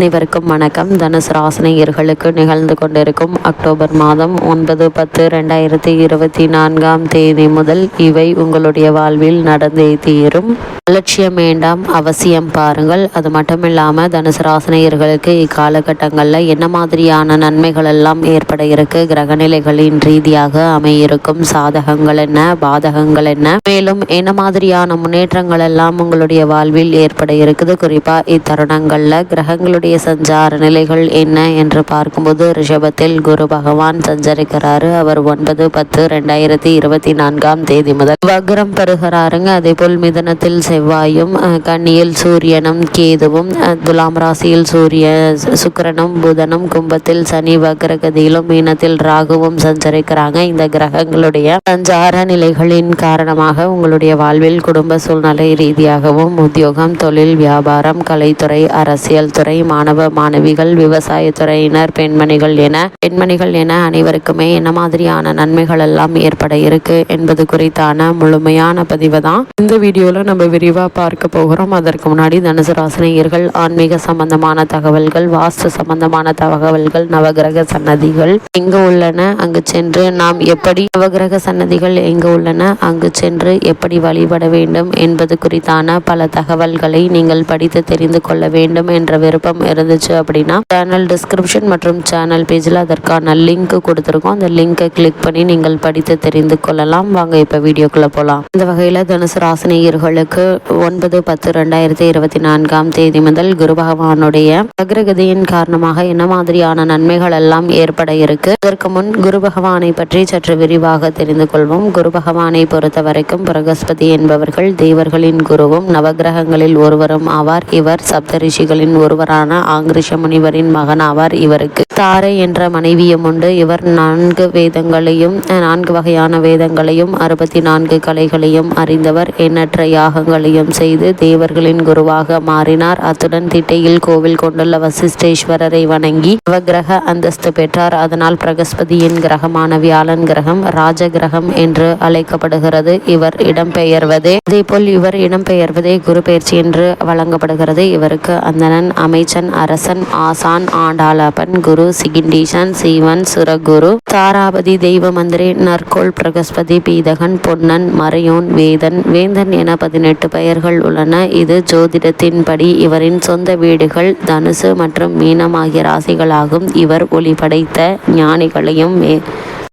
அனைவருக்கும் வணக்கம். தனுசு ராசினியர்களுக்கு நிகழ்ந்து கொண்டிருக்கும் அக்டோபர் மாதம் ஒன்பது பத்து ரெண்டாயிரத்தி இருபத்தி நான்காம் தேதி முதல் இவை உங்களுடைய வாழ்வில் நடந்தே தீரும். அலட்சியம் வேண்டாம் அவசியம் பாருங்கள். அது மட்டும் இல்லாமல் தனுசு ராசினியர்களுக்கு இக்காலகட்டங்களில் என்ன மாதிரியான நன்மைகள் எல்லாம் ஏற்பட இருக்கு? கிரகநிலைகளின் ரீதியாக அமையிருக்கும் சாதகங்கள் என்ன? பாதகங்கள் என்ன? மேலும் என்ன மாதிரியான முன்னேற்றங்கள் எல்லாம் உங்களுடைய வாழ்வில் ஏற்பட இருக்குது? குறிப்பாக இத்தருணங்களில் கிரகங்களுடைய சஞ்சார நிலைகள் என்ன என்று பார்க்கும்போது ரிஷபத்தில் குரு பகவான் சஞ்சரிக்கிறாரு. அவர் ஒன்பது பத்து ரெண்டாயிரத்தி இருபத்தி நான்காம் தேதி முதல் வக்ரம் பெறுகிறாருங்க. அதே போல் மிதனத்தில் செவ்வாயும் கண்ணியில் கன்னியில் சூரியனும் கேதுவும் துலாம் ராசியில் சூரிய சுக்கிரனும் புதனும் கும்பத்தில் சனி வக்ரகதியிலும் மீனத்தில் ராகுவும் சஞ்சரிக்கிறாங்க. இந்த கிரகங்களுடைய சஞ்சார நிலைகளின் காரணமாக உங்களுடைய வாழ்வில் குடும்ப சூழ்நிலை ரீதியாகவும் உத்தியோகம் தொழில் வியாபாரம் கலைத்துறை அரசியல் துறை மாணவ மாணவிகள் விவசாயத்துறையினர் பெண்மணிகள் என பெண்மணிகள் என அனைவருக்குமே என்ன மாதிரியான நன்மைகள் எல்லாம் ஏற்பட இருக்கு என்பது குறித்தான முழுமையான பதிவு தான். இந்த வீடியோல நம்ம விரிவா பார்க்க போகிறோம். அதற்கு முன்னாடி தனுசு ராசினியர்கள் ஆன்மீக சம்பந்தமான தகவல்கள் வாஸ்து சம்பந்தமான தகவல்கள் நவகிரக சன்னதிகள் எங்கு உள்ளன அங்கு சென்று நாம் எப்படி நவகிரக சன்னதிகள் எங்கு உள்ளன அங்கு சென்று எப்படி வழிபட வேண்டும் என்பது குறித்தான பல தகவல்களை நீங்கள் படித்து தெரிந்து கொள்ள வேண்டும் என்ற விருப்பம் இருந்துச்சு அப்படின்னா சேனல் டிஸ்கிரிப்ஷன் மற்றும் சேனல் பேஜில் அதற்கான லிங்க் கொடுத்துருக்கோம். அந்த லிங்கை கிளிக் பண்ணி நீங்கள் படித்து தெரிந்து கொள்ளலாம். வாங்க இப்போ வீடியோக்குள்ளே போகலாம் இந்த வகையில் தனுசு ராசினியர்களுக்கு ஒன்பது பத்து ரெண்டாயிரத்தி இருபத்தி நான்காம் தேதி முதல் குரு பகவானுடைய அக்ரகதியின் காரணமாக என்ன மாதிரியான நன்மைகள் எல்லாம் ஏற்பட இருக்கு? இதற்கு முன் குரு பகவானை பற்றி சற்று விரிவாக தெரிந்து கொள்வோம். குரு பகவானை பொறுத்த வரைக்கும் பிரகஸ்பதி என்பவர்கள் தேவர்களின் குருவும் நவகிரகங்களில் ஒருவரும் ஆவார். இவர் சப்தரிஷிகளின் ஒருவரான ஆங்கிருஷ முனிவரின் மகன் ஆவார் இவருக்கு. தாரை என்ற மனைவியும் உண்டு. இவர் நான்கு வேதங்களையும் நான்கு வகையான வேதங்களையும் அறுபத்தி நான்கு கலைகளையும் அறிந்தவர். எண்ணற்ற யாகங்களையும் செய்து தேவர்களின் குருவாக மாறினார். அத்துடன் திட்டையில் கோவில் கொண்டுள்ள வசிஷ்டேஸ்வரரை வணங்கி நவகிரக அந்தஸ்து பெற்றார். அதனால் பிரகஸ்பதியின் கிரகமான வியாழன் கிரகம் ராஜ கிரகம் என்று அழைக்கப்படுகிறது. இவர் இடம்பெயர்வதே அதேபோல் இவர் இடம்பெயர்வதே குரு பயிற்சி என்று வழங்கப்படுகிறது. இவருக்கு அந்தணன் அமைச்சன் அரசன் ஆசான் ஆண்டாளப்பன் குரு சிகிண்டீசன் சீவன் சுரகுரு தாராபதி தெய்வ மந்திரி நற்கோள் பிரகஸ்பதி பீதகன் பொன்னன் மறையோன் வேதன் வேந்தன் என பதினெட்டு பெயர்கள் உள்ளன. இது ஜோதிடத்தின்படி இவரின் சொந்த வீடுகள் தனுசு மற்றும் மீனம் ஆகிய ராசிகளாகும். இவர் ஒளி படைத்த ஞானிகளையும்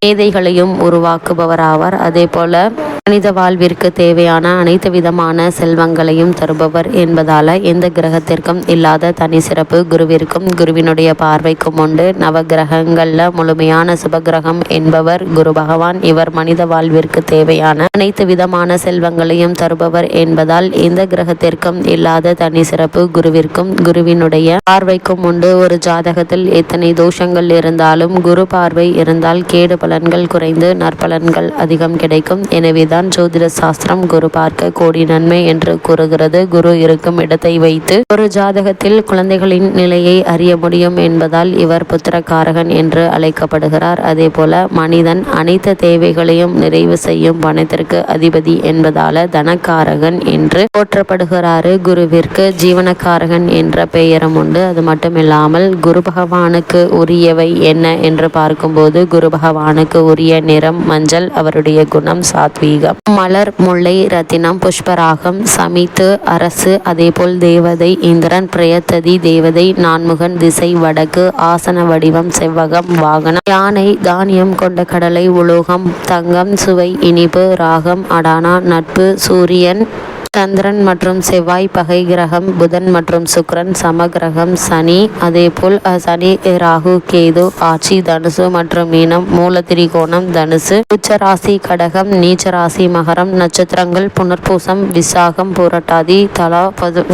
மேதைகளையும் உருவாக்குபவராவார். அதே போல மனித வாழ்விற்கு தேவையான அனைத்து விதமான செல்வங்களையும் தருபவர் என்பதால எந்த கிரகத்திற்கும் இல்லாத தனி சிறப்பு குருவிற்கும் குருவினுடைய பார்வைக்கும் உண்டு. நவ கிரகங்கள்ல முழுமையான சுபகிரகம் என்பவர் குரு பகவான். இவர் மனித வாழ்விற்கு தேவையான அனைத்து விதமான செல்வங்களையும் தருபவர் என்பதால் எந்த கிரகத்திற்கும் இல்லாத தனி சிறப்பு குருவிற்கும் குருவினுடைய பார்வைக்கும் உண்டு. ஒரு ஜாதகத்தில் எத்தனை தோஷங்கள் இருந்தாலும் குரு பார்வை இருந்தால் கேடு பலன்கள் குறைந்து நற்பலன்கள் அதிகம் கிடைக்கும். எனவேதான் ஜோதிட சாஸ்திரம். குரு பார்க்க கோடி நன்மை என்று கூறுகிறது. குரு இருக்கும் இடத்தை வைத்து ஒரு ஜாதகத்தில் குழந்தைகளின் நிலையை அறிய முடியும் என்பதால் இவர் புத்திரக்காரகன் என்று அழைக்கப்படுகிறார். அதே போல மனிதன் அனைத்து தேவைகளையும் நிறைவு செய்யும் பணத்திற்கு அதிபதி என்பதால தனக்காரகன் என்று போற்றப்படுகிறாரு. குருவிற்கு ஜீவனக்காரகன் என்ற பெயரும் உண்டு. அது மட்டுமில்லாமல் குரு பகவானுக்கு உரியவை என்ன என்று பார்க்கும்போது குரு பகவானுக்கு உரிய நிறம் மஞ்சள் அவருடைய குணம் சாத்வீகம் மலர் முல்லை ரத்தினம் புஷ்பராகம் சமித்து அரசு அதேபோல் தேவதை இந்திரன் பிரயத்ததி தேவதை நான்முகன் திசை வடக்கு ஆசன வடிவம் செவ்வகம் வாகனம் யானை தானியம் கொண்ட கடலை உலோகம் தங்கம் சுவை இனிப்பு ராகம் அடானா நட்பு சூரியன் சந்திரன் மற்றும் செவ்வாய் பகை கிரகம் புதன் மற்றும் சுக்ரன் சம கிரகம் சனி அதேபோல் சனி ராகு கேது ஆட்சி தனுசு மற்றும் மீனம் மூல திரிகோணம் தனுசு உச்சராசி கடகம் நீச்சராசி மகரம் நட்சத்திரங்கள் புனர்பூசம் விசாகம் புரட்டாதி தலா பது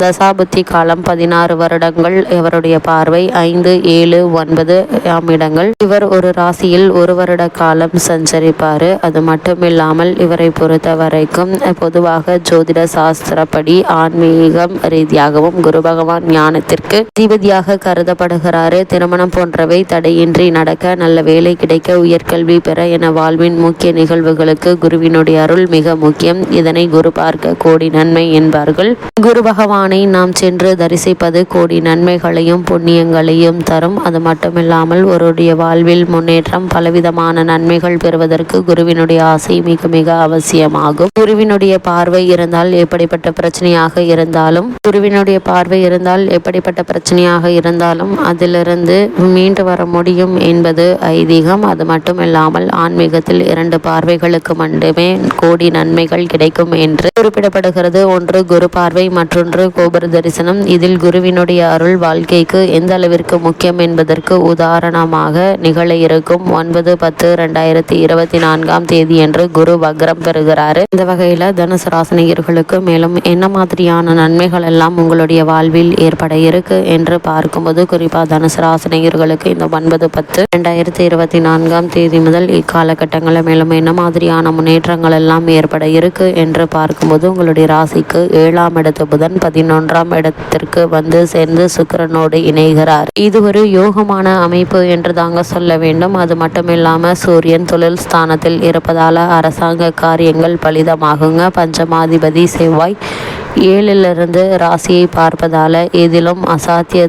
தசாபுத்தி காலம் பதினாறு வருடங்கள். இவருடைய பார்வை ஐந்து ஏழு ஒன்பது ஆம் இடங்கள். இவர் ஒரு ராசியில் ஒரு வருட காலம் சஞ்சரிப்பார். அது மட்டுமில்லாமல் இவரை பொறுத்த வரைக்கும் பொதுவாக ஜோதிட சாஸ்திரப்படி ஆன்மீகம் ரீதியாகவும் குரு பகவான் ஞானத்திற்கு அதிபதியாக கருதப்படுகிறாரு. திருமணம் போன்றவை தடையின்றி நடக்க நல்ல வேலை கிடைக்க உயர்கல்வி பெற என வாழ்வின் முக்கிய நிகழ்வுகளுக்கு குருவினுடைய அருள் மிக முக்கியம். இதனை குரு பார்க்க கோடி நன்மை என்பார்கள். குரு பகவான் பெருமானை நாம் சென்று தரிசிப்பது கோடி நன்மைகளையும் புண்ணியங்களையும் தரும். அது மட்டுமில்லாமல் ஒருடைய வாழ்வில் முன்னேற்றம் பலவிதமான நன்மைகள் பெறுவதற்கு குருவினுடைய ஆசை மிக மிக அவசியமாகும். குருவினுடைய பார்வை இருந்தால் எப்படிப்பட்ட பிரச்சனையாக இருந்தாலும் குருவினுடைய பார்வை இருந்தால் எப்படிப்பட்ட பிரச்சனையாக இருந்தாலும் அதிலிருந்து மீண்டு வர முடியும் என்பது ஐதீகம். அது மட்டுமில்லாமல் ஆன்மீகத்தில் இரண்டு பார்வைகளுக்கு மட்டுமே கோடி நன்மைகள் கிடைக்கும் என்று குறிப்பிடப்படுகிறது. ஒன்று குரு பார்வை மற்றொன்று கோபுர தரிசனம் இதில் குருவினுடைய அருள் வாழ்க்கைக்கு எந்த அளவிற்கு முக்கியம் என்பதற்கு உதாரணமாக நிகழ இருக்கும் ஒன்பது பத்து ரெண்டாயிரத்தி இருபத்தி நான்காம் தேதி என்று குரு வக்ரம் பெறுகிறாரு. இந்த வகையில தனுசு ராசனிகர்களுக்கு மேலும் என்ன மாதிரியான நன்மைகள் எல்லாம் உங்களுடைய வாழ்வில் ஏற்பட இருக்கு என்று பார்க்கும்போது குறிப்பா தனுசு ராசனிகர்களுக்கு இந்த ஒன்பது பத்து ரெண்டாயிரத்தி இருபத்தி நான்காம் தேதி முதல் இக்காலகட்டங்களில் மேலும் என்ன மாதிரியான முன்னேற்றங்கள் எல்லாம் ஏற்பட இருக்கு என்று பார்க்கும்போது உங்களுடைய ராசிக்கு ஏழாம் இடத்து புதன் பதினொன்றாம் இடத்திற்கு வந்து சேர்ந்து சுக்கரனோடு இணைகிறார். இது ஒரு யோகமான அமைப்பு என்று தாங்க சொல்ல வேண்டும். அது மட்டுமில்லாம சூரியன் தொழில் ஸ்தானத்தில் இருப்பதால அரசாங்க காரியங்கள் பலிதமாகுங்க. பஞ்சமாதிபதி செவ்வாய் ஏழிலிருந்து ராசியை பார்ப்பதால் எதிலும் அசாத்திய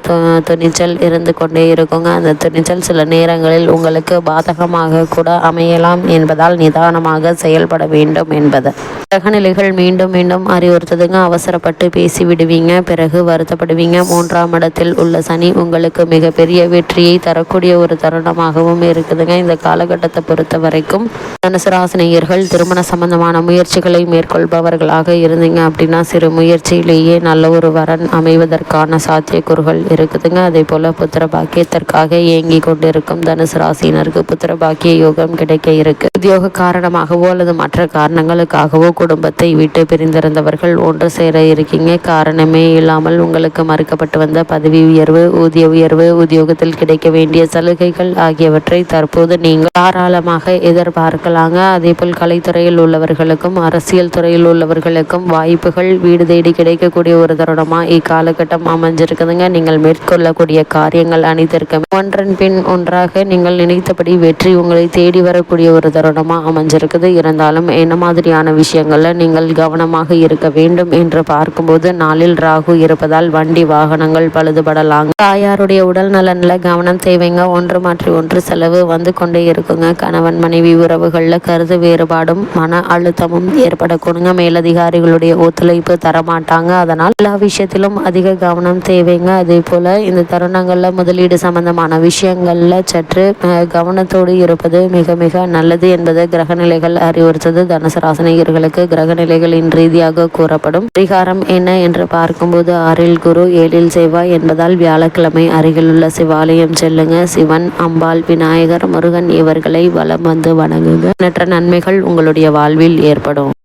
துணிச்சல் இருந்து கொண்டே இருக்குங்க. அந்த துணிச்சல் சில நேரங்களில் உங்களுக்கு பாதகமாக கூட அமையலாம் என்பதால் நிதானமாக செயல்பட வேண்டும் என்பது. கிரகநிலைகள் மீண்டும் மீண்டும் அறிவுறுத்ததுங்க. அவசரப்பட்டு பேசி விடுவீங்க. பிறகு வருத்தப்படுவீங்க. மூன்றாம் இடத்தில் உள்ள சனி உங்களுக்கு மிகப்பெரிய வெற்றியை தரக்கூடிய ஒரு தருணமாகவும் இருக்குதுங்க. இந்த காலகட்டத்தை பொறுத்த வரைக்கும் தனுசராசினியர்கள் திருமண சம்பந்தமான முயற்சிகளை மேற்கொள்பவர்களாக இருந்தீங்க அப்படின்னா சிறு முயற்சியிலேயே நல்ல ஒரு வரன் அமைவதற்கான சாத்தியக்கூறுகள் இருக்குதுங்க. அதே போல புத்திர பாக்கியத்திற்காக இயங்கி கொண்டிருக்கும் தனுசு ராசினருக்கு புத்திர பாக்கிய யோகம் கிடைக்க இருக்கு. உத்தியோக காரணமாகவோ அல்லது மற்ற காரணங்களுக்காகவோ குடும்பத்தை விட்டு பிரிந்திருந்தவர்கள் ஒன்று சேர இருக்கீங்க. காரணமே இல்லாமல் உங்களுக்கு மறுக்கப்பட்டு வந்த பதவி உயர்வு ஊதிய உயர்வு உத்தியோகத்தில் கிடைக்க வேண்டிய சலுகைகள் ஆகியவற்றை தற்போது நீங்கள் தாராளமாக எதிர்பார்க்கலாங்க. அதே போல் கலைத்துறையில் உள்ளவர்களுக்கும் அரசியல் துறையில் உள்ளவர்களுக்கும் வாய்ப்புகள் வீடு தேடி கிடைக்கக்கூடிய ஒரு தருணமா இக்காலகட்டம் அமைஞ்சிருக்குதுங்க. நீங்கள் மேற்கொள்ளக்கூடிய காரியங்கள் அனைத்திற்கும் ஒன்றன் பின் ஒன்றாக நீங்கள் நினைத்தபடி வெற்றி உங்களை தேடி வரக்கூடிய ஒரு தருணமா அமைஞ்சிருக்குது. இருந்தாலும் என்ன மாதிரியான விஷயங்கள் விஷயங்களில் நீங்கள் கவனமாக இருக்க வேண்டும் என்று பார்க்கும்போது நாளில் ராகு இருப்பதால் வண்டி வாகனங்கள் பழுதுபடலாம் தாயாருடைய உடல் நலனில் கவனம் தேவைங்க. ஒன்று மாற்றி ஒன்று செலவு வந்து கொண்டே இருக்குங்க. கணவன் மனைவி உறவுகளில் கருத்து வேறுபாடும் மன அழுத்தமும் ஏற்படக்கூடுங்க. மேலதிகாரிகளுடைய ஒத்துழைப்பு தரமாட்டாங்க அதனால் எல்லா விஷயத்திலும் அதிக கவனம் தேவைங்க. அதே போல இந்த தருணங்களில் முதலீடு சம்பந்தமான விஷயங்களில் சற்று கவனத்தோடு இருப்பது மிக மிக நல்லது என்பது கிரகநிலைகள் அறிவுறுத்தது. தனுசு ராசனிகர்களுக்கு கிரகநிலைகளின் ரீதியாக கூறப்படும் பரிகாரம் என்ன என்று பார்க்கும்போது ஆறில் குரு ஏழில் செவ்வாய் என்பதால் வியாழக்கிழமை அருகிலுள்ள சிவாலயம் செல்லுங்க. சிவன் அம்பாள் விநாயகர் முருகன் இவர்களை வலம் வந்து வணங்குங்க. எண்ணற்ற நன்மைகள் உங்களுடைய வாழ்வில் ஏற்படும்.